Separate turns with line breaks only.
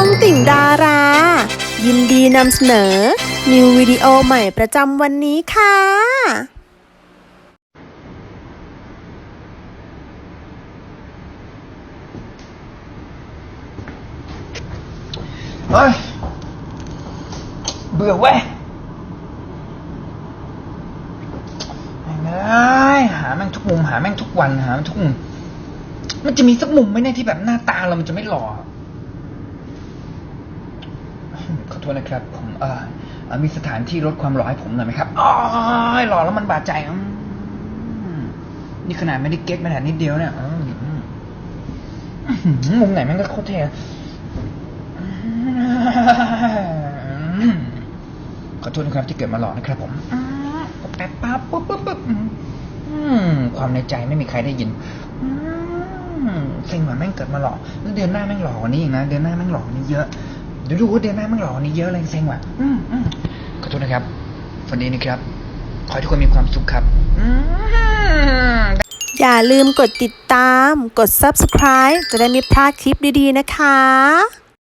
องติ่งดารา ยินดีนำเสนอ นิววิดีโอใหม่ประจำวันนี้ค่ะ
เฮ้ย เบื่อเว้ยแม่งเอ้ยหาแม่งทุกมุม หาแม่งทุกวัน หาแม่งทุกมุม มันจะมีสักมุมไหมเนี่ยที่แบบหน้าตาเรามันจะไม่หล่อ ขอโทษนะครับผมเออเอ่อมีสถานที่ลดความหล่อให้ผมหน่อยไหมครับอ๋อหล่อแล้วมันบาดใจนี่ขนาดไม่ได้เก๊กขนาดนิดเดียวเนี่ยมุมไหนแม่งก็โคตรเท่ขอโทษนะครับที่เกิดมาหลอกนะครับผมแป๊บปั๊บปุ๊บปุ๊บปุ๊บความในใจไม่มีใครได้ยินอืมเซ็งเหมือนแม่งเกิดมาหลอกแล้วเดือนหน้าแม่งหลอกกว่านี้อีกนะ เดือนหน้าแม่งหลอกกว่านี้เยอะ ดี๋ยวดูว่าเดือนหน้าแม่งหลอกกว่านี้เยอะเลยเซ็งว่ะอืมอืมขอโทษนะครับ วันนี้นะครับ ขอให้ทุกคนมีความสุขครับ อืม
อย่าลืมกดติดตาม กด subscribe จะได้ไม่พลาดคลิปดีๆนะคะ